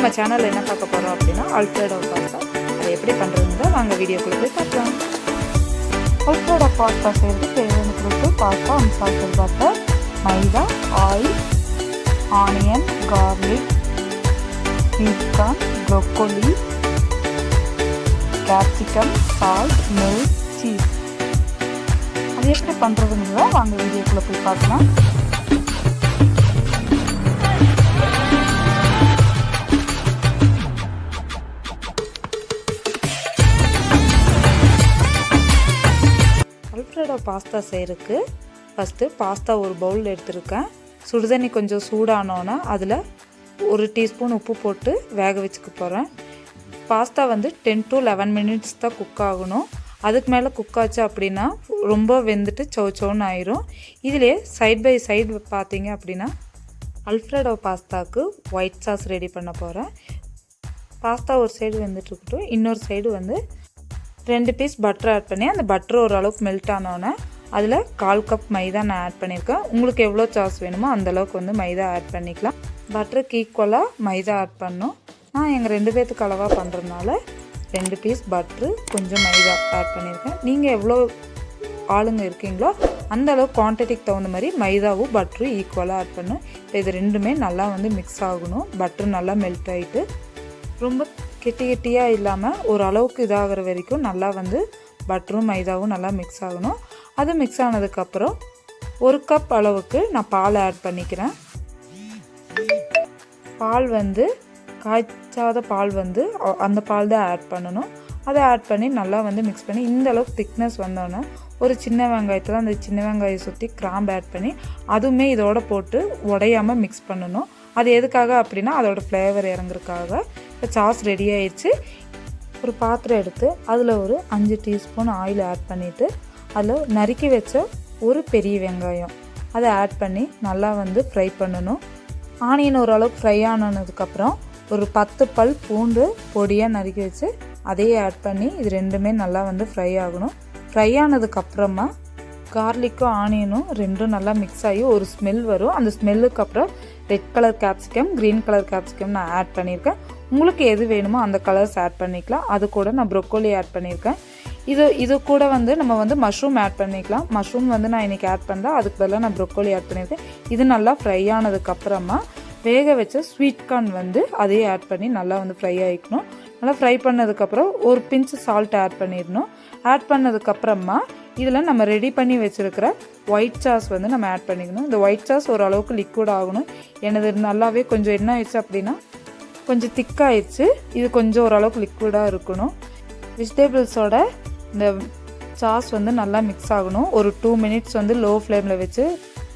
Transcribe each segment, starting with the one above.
நம்ம சேனலில் என்ன பார்க்க போகிறோம் அப்படின்னா அல்ஃப்ரெடோ பாஸ்தா அதை எப்படி பண்ணுறதுங்க வாங்க வீடியோக்குள்ளே போய் பார்க்கலாம். அல்ஃப்ரெடோ பாஸ்தா செய்கிறது தேவையான பொருட்கள் pasta அம்சாக்கள் butter maida oil onion garlic sweet broccoli capsicum salt milk cheese அது எப்படி பண்ணுறதுங்கிறத வாங்க வீடியோக்குள்ளே போய் பார்க்கலாம். அல்ஃப்ரெடோ பாஸ்தா செய்கிறதுக்கு ஃபஸ்ட்டு பாஸ்தா ஒரு பவுல் எடுத்திருக்கேன். சுடுதண்ணி கொஞ்சம் சூடானோன்னா அதில் ஒரு டீஸ்பூன் உப்பு போட்டு வேக வச்சுக்க போகிறேன் பாஸ்தா வந்து டென் டு லெவன் மினிட்ஸ் தான் குக் ஆகணும். அதுக்கு மேலே குக் ஆச்சு அப்படின்னா ரொம்ப வெந்துட்டு சவு சவுன்னு ஆயிரும். இதிலே சைட் பை சைடு பார்த்தீங்க அப்படின்னா அல்ஃப்ரெடோ பாஸ்தாவுக்கு ஒயிட் சாஸ் ரெடி பண்ண போகிறேன் பாஸ்தா ஒரு சைடு வெந்துட்டு இருக்கட்டும். இன்னொரு சைடு வந்து ரெண்டு பீஸ் பட்டர் ஆட் பண்ணி அந்த பட்டர் ஓரளவுக்கு மெல்ட் ஆனோன்னே அதில் கால் கப் மைதா நான் ஆட் பண்ணியிருக்கேன். உங்களுக்கு எவ்வளோ சாஸ் வேணுமோ அந்தளவுக்கு வந்து மைதா ஆட் பண்ணிக்கலாம். பட்டருக்கு ஈக்குவலாக மைதா ஆட் பண்ணும். நான் எங்கள் ரெண்டு பேர்த்துக்கு அளவாக பண்ணுறதுனால ரெண்டு பீஸ் பட்ரு கொஞ்சம் மைதா ஆட் பண்ணியிருக்கேன். நீங்கள் எவ்வளோ ஆளுங்க இருக்கீங்களோ அந்த அளவு குவான்டிட்டிக்கு தகுந்த மாதிரி மைதாவும் பட்ரு ஈக்குவலாக ஆட் பண்ணும் இப்போ இது ரெண்டுமே நல்லா வந்து மிக்ஸ் ஆகணும். பட்ரு நல்லா மெல்ட் ஆகிட்டு ரொம்ப கெட்டி கெட்டியாக இல்லாமல் ஒரு அளவுக்கு இதாகிற வரைக்கும் நல்லா வந்து பட்டரும் மைதாவும் நல்லா மிக்ஸ் ஆகணும். அது மிக்ஸ் ஆனதுக்கப்புறம் ஒரு கப் அளவுக்கு நான் பால் ஆட் பண்ணிக்கிறேன். பால் வந்து காய்ச்சாத பால் வந்து அந்த பால் தான் ஆட் பண்ணணும். அதை ஆட் பண்ணி நல்லா வந்து மிக்ஸ் பண்ணி இந்த அளவுக்கு திக்னஸ் வந்தோன்னே ஒரு சின்ன வெங்காயத்தில் அந்த சின்ன வெங்காயம் சுற்றி கிராம்பு ஆட் பண்ணி அதுவுமே இதோட போட்டு உடையாமல் மிக்ஸ் பண்ணணும். அது எதுக்காக அப்படின்னா அதோடய ஃப்ளேவர் இறங்குறதுக்காக சாஸ் ரெடி ஆயிடுச்சு. ஒரு பாத்திரம் எடுத்து அதில் ஒரு அஞ்சு டீஸ்பூன் ஆயில் ஆட் பண்ணிவிட்டு அதில் நறுக்கி வச்ச ஒரு பெரிய வெங்காயம். அதை ஆட் பண்ணி நல்லா வந்து ஃப்ரை பண்ணணும். ஆனியன் ஓரளவுக்கு ஃப்ரை ஆனதுக்கப்புறம் ஒரு பத்து பல் பூண்டு பொடியாக நறுக்கி வச்சு அதையே ஆட் பண்ணி இது ரெண்டுமே நல்லா வந்து ஃப்ரை ஆகணும். ஃப்ரை ஆனதுக்கப்புறமா கார்லிக்கும் ஆனியனும் ரெண்டும் நல்லா மிக்ஸ் ஆகி ஒரு ஸ்மெல் வரும். அந்த ஸ்மெல்லுக்கு அப்புறம் red colour capsicum green colour capsicum நான் ஆட் பண்ணியிருக்கேன். உங்களுக்கு எது வேணுமோ அந்த கலர்ஸ் ஆட் பண்ணிக்கலாம். அது கூட நான் ப்ரொக்கோலி ஆட் பண்ணியிருக்கேன். இது இது கூட வந்து நம்ம வந்து மஷ்ரூம் ஆட் பண்ணிக்கலாம். மஷ்ரூம் வந்து நான் இன்றைக்கி ஆட் பண்ணல. அதுக்கு பதிலாக நான் ப்ரொக்கோலி ஆட் பண்ணியிருக்கேன். இது நல்லா ஃப்ரை ஆனதுக்கப்புறமா வேக வச்ச ஸ்வீட் கார்ன் வந்து அதையே ஆட் பண்ணி நல்லா வந்து ஃப்ரை ஆகிக்கணும் நல்லா ஃப்ரை பண்ணதுக்கப்புறம் ஒரு பிஞ்சு சால்ட் ஆட் பண்ணிடணும். ஆட் பண்ணதுக்கப்புறமா இதில் நம்ம ரெடி பண்ணி வச்சுருக்கிற ஒயிட் சாஸ் வந்து நம்ம ஆட் பண்ணிக்கணும். இந்த ஒயிட் சாஸ் ஓரளவுக்கு லிக்விட் ஆகணும். எனது நல்லாவே கொஞ்சம் என்ன ஆயிடுச்சு அப்படின்னா கொஞ்சம் திக்காயிடுச்சு. இது கொஞ்சம் ஓரளவுக்கு லிக்விடாக இருக்கணும். வெஜிடபிள்ஸோட இந்த சாஸ் வந்து நல்லா மிக்ஸ் ஆகணும். ஒரு டூ மினிட்ஸ் வந்து லோ ஃப்ளேமில் வச்சு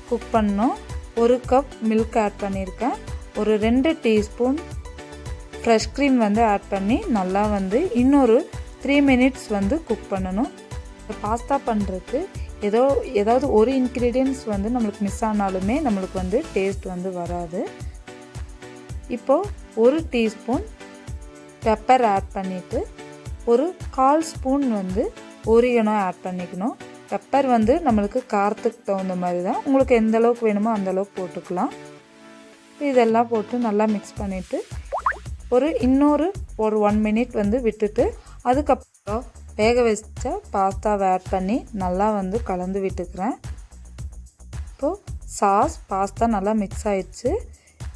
குக் பண்ணணும். ஒரு கப் மில்க் ஆட் பண்ணியிருக்கேன். ஒரு ரெண்டு டீஸ்பூன் ஃப்ரெஷ் க்ரீம் வந்து ஆட் பண்ணி நல்லா வந்து இன்னொரு த்ரீ மினிட்ஸ் வந்து குக் பண்ணணும். பாஸ்தா பண்ணுறதுக்கு ஏதோ ஏதாவது ஒரு இன்க்ரீடியன்ஸ் வந்து நம்மளுக்கு மிஸ் ஆனாலுமே நம்மளுக்கு வந்து டேஸ்ட் வந்து வராது. இப்போது ஒரு டீஸ்பூன் பெப்பர் ஆட் பண்ணிவிட்டு ஒரு கால் ஸ்பூன் வந்து ஒரிகனோ ஆட் பண்ணிக்கணும். பெப்பர் வந்து நம்மளுக்கு காரத்துக்கு தகுந்த மாதிரி தான். உங்களுக்கு எந்த அளவுக்கு வேணுமோ அந்த அளவுக்கு போட்டுக்கலாம். இதெல்லாம் போட்டு நல்லா மிக்ஸ் பண்ணிவிட்டு ஒரு இன்னொரு ஒரு ஒன் மினிட் வந்து விட்டுட்டு அதுக்கப்புறம் வேக வச்ச பாஸ்தாவை ஆட் பண்ணி நல்லா வந்து கலந்து விட்டுக்கிறேன். இப்போது சாஸ் பாஸ்தா நல்லா மிக்ஸ் ஆயிடுச்சு.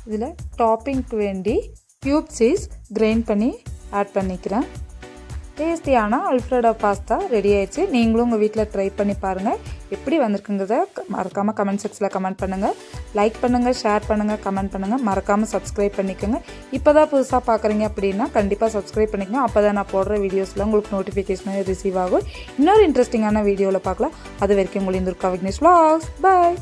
இதில் டாப்பிங்க்கு வேண்டி க்யூப் சீஸ் கிரைண்ட் பண்ணி ஆட் பண்ணிக்கிறேன். டேஸ்டியான அல்ஃப்ரெடோ பாஸ்தா ரெடி ஆயிடுச்சு. நீங்களும் உங்கள் வீட்டில் ட்ரை பண்ணி பாருங்கள் எப்படி வந்திருக்குங்கிறத மறக்காமல் கமெண்ட் செக்ஸில் கமெண்ட் பண்ணுங்கள் லைக் பண்ணுங்கள் ஷேர் பண்ணுங்கள் கமெண்ட் பண்ணுங்கள் மறக்காமல் சப்ஸ்கிரைப் பண்ணிக்கோங்க. இப்போ தான் புதுசாக பார்க்குறீங்க அப்படின்னா கண்டிப்பாக சப்ஸ்கிரைப் பண்ணிக்கோங்க. அப்போ தான் நான் போடுற வீடியோஸில் உங்களுக்கு நோட்டிஃபிகேஷன் ரிசீவ் ஆகும். இன்னொரு இன்ட்ரெஸ்டிங்கான வீடியோவில் பார்க்கலாம். அது வரைக்கும் உங்களுக்கு இந்த விக்னேஷ் vlogs. பாய்